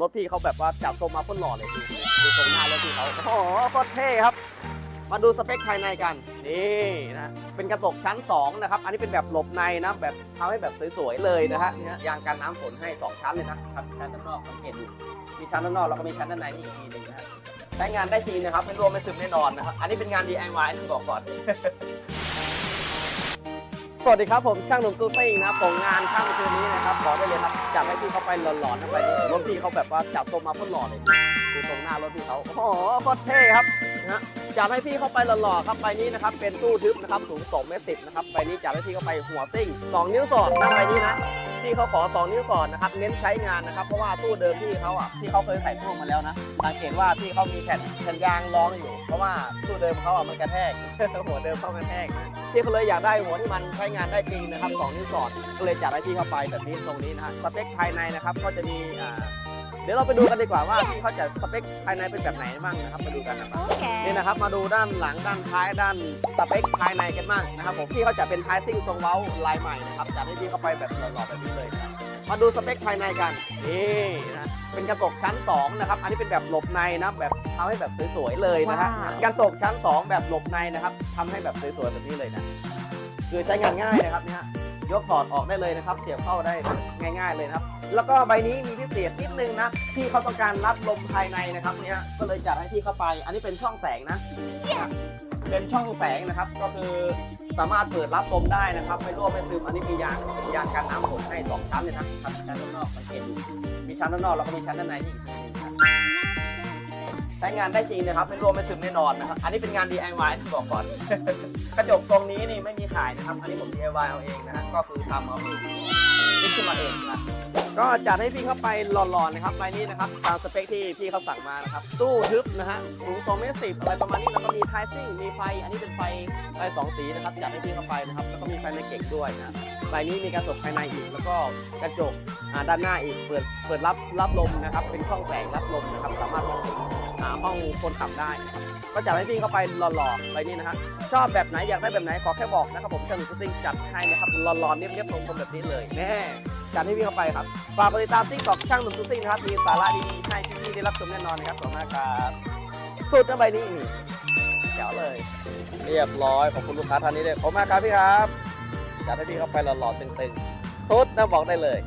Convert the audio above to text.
รถพี่เขาแบบว่าจับทรงมาพ่นหล่อเลยดูดูตรงหน้ารถพี่เขาโอ้โหโคตรเท่ครับ มาดูสเปคภายในกันนี่นะเป็นกระจกชั้น 2 นะครับ อันนี้เป็นแบบหลบในนะแบบทำให้แบบสวยๆเลยนะฮะยางกันน้ำฝนให้ 2 ชั้นเลยนะครับชั้นด้านนอกสังเกตดูมีชั้นด้านนอกแล้วก็มีชั้นด้านในนี่อีกทีหนึงนะฮะใช้งานได้จริงนะครับไม่รวมไม่ซึมแน่นอนนะครับอันนี้เป็นงาน DIY ต้องบอกก่อน สวัสดีครับผมช่างหนุ่มตู้ซิ่งนะส่งงานช่างคืนนี้นะครับขอได้เลยครับจับให้พี่เขาไปหลอนๆนะไปนี่รถพี่เขาแบบว่าจับทรงมาพ่นหล่อเลยดูตรงหน้ารถพี่เขาโอ้โหโคตรเท่ครับนะจับให้พี่เขาไปหล่อๆครับไปนี้นะครับเป็นตู้ทึบนะครับสูง2เมตรสินะครับไปนี้จับให้พี่เขาไปหัวซิ่ง2นิ้วสอดนะไปนี้นะ พี่เขาขอ 2 นิ้วสอดนะครับ เน้นใช้งานนะครับ เพราะว่าตู้เดิมพี่เขาอะพี่เขาเคยใส่ตู้มาแล้วนะ สังเกตว่าพี่เขามีแผ่นแผ่นยางรองอยู่ เพราะว่าตู้เดิมเขาอะมันกระแทก หัวเดิมเขากระแทกพี่เขาเลยอยากได้หัวที่มันใช้งานได้จริงนะครับสองนิ้วสอดก็เลยจัดให้พี่เข้าไปแบบนี้ตรงนี้นะฮะ สเปคภายในนะครับ ก็จะมีอ่า เดี๋ยวเราไปดูกันดีกว่าว่าพี่เขาจะสเปคภายในเป็นแบบไหนบ้างนะครับมาดูกันนะครับนี่นะครับมาดูด้านหลังด้านท้ายด้านสเปคภายในกันบ้างนะครับผมพี่เขาจะเป็นท้ายซิ่งทรงเว้าลายใหม่นะครับจัดให้พี่เข้าไปแบบหล่อๆแบบนี้เลยนะครับมาดูสเปคภายในกันนี่นะเป็นกระจกชั้นสองนะครับอันนี้เป็นแบบหลบในนะแบบทำให้แบบสวยๆเลยนะฮะว้าว กระจกชั้นสองแบบหลบในนะครับทำให้แบบสวยๆแบบนี้เลยนะคือใช้งานง่ายนะครับเนี่ย ยกถอดออกได้เลยนะครับ เสียบเข้าได้ง่าย ๆเลยนะครับ แล้วก็ใบนี้มีพิเศษนิดนึงนะที่เขาต้องการรับลมภายในนะครับเนี่ยก็เลยจัดให้พี่เข้าไป อันนี้เป็นช่องแสงนะเป็นช่องแสงนะครับ ก็คือสามารถเปิดรับลมได้นะครับ ไม่รั่วไม่ซึมอันนี้มียางยางกันน้ำฝนให้สองชั้นเลยนะครับชั้นด้านนอกสังเกตดูมีชั้นด้านนอกแล้วก็มีชั้นด้านในนี่อีกทีหนึงนะครับ ใช้งานได้จริงนะครับไม่รั่วไม่ซึมแน่นอนนะครับอันนี้เป็นงาน DIY ที่บอกก่อน กระจกทรงนี้นี่ไม่มีขายนะครับ อันนี้ผม DIY เอาเองนะฮะก็คือทำเอาเองคิดขึ้นมาเองนะ ก็จัดให้พี่เข้าไปหล่อๆนะครับใบนี้นะครับตามสเปคที่พี่เขาสั่งมานะครับตู้ทึบนะฮะสูง2เมตรสิบอะไรประมาณนี้แล้วก็มีไทซิ่งมีไฟ อันนี้เป็นไฟไฟสองสีนะครับจัดให้พี่เข้าไปนะครับแล้วก็มีไฟในเก่งด้วยนะใบนี้มีกระจกภายในอีกแล้วก็กระจกด้านหน้าอีกเปิดเปิดรับรับลมนะครับ เป็นช่องแสงรับลมนะครับสามารถมองเห็นอ่าห้องคนขับได้นะครับก็จัดให้พี่เข้าไปหล่อๆใบนี้นะฮะชอบแบบไหนอยากได้แบบไหนขอแค่บอกนะครับผมเช่างหนุ่มซิ่งจัดให้นะครับหล่อๆเนียบๆตรงๆแบบนี้เลยแน่ จัดให้พี่เข้าไปครับฝากกดติดตามซิ่งขอกช่างหนุ่มซิ่งนะครับมีสาระดีๆให้พี่ๆได้รับชมแน่นอนนะครับขอบคุณมากครับสุดนะใบนี้นี่แจ๋วเลย เรียบร้อยขอบคุณลูกค้าท่านนี้ด้วยขอบคุณมากครับพี่ครับจัดให้พี่เข้าไปหล่อๆตึงๆสุดนะบอกได้เลย